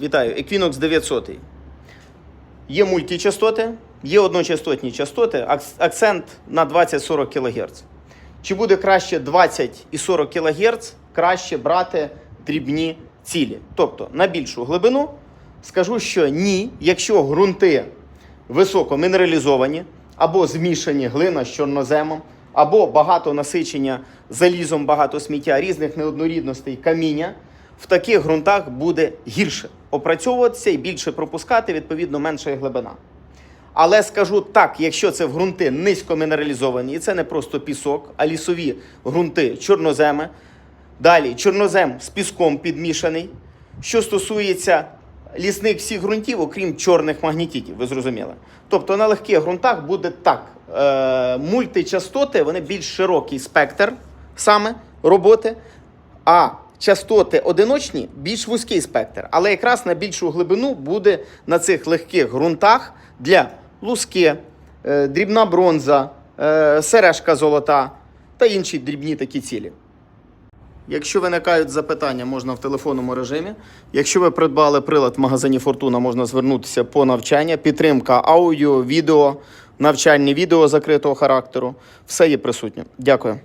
Вітаю, Equinox 900. Є мультичастоти, є одночастотні частоти, акцент на 20-40 кГц. Чи буде краще 20 і 40 кГц, краще брати дрібні цілі. Тобто на більшу глибину скажу, що ні, якщо ґрунти високо мінералізовані, або змішані глина з чорноземом, або багато насичення залізом, багато сміття, різних неоднорідностей, каміння, в таких ґрунтах буде гірше опрацьовуватися і більше пропускати, відповідно, менша глибина. Але скажу так, якщо це в ґрунти низько мінералізовані, і це не просто пісок, а лісові ґрунти чорноземи. Далі чорнозем з піском підмішаний. Що стосується лісних всіх ґрунтів, окрім чорних магнітитів, ви зрозуміли. Тобто на легких ґрунтах буде так. Е, мультичастоти, вони більш широкий спектр саме роботи, а частоти одиночні більш вузький спектр. Але якраз на більшу глибину буде на цих легких ґрунтах для луски, е, дрібна бронза, е, сережка золота та інші дрібні такі цілі. Якщо виникають запитання, можна в телефонному режимі. Якщо ви придбали прилад в магазині Фортуна, можна звернутися по навчання, підтримка аудіо, відео, навчальні відео закритого характеру. Все є присутнє. Дякую.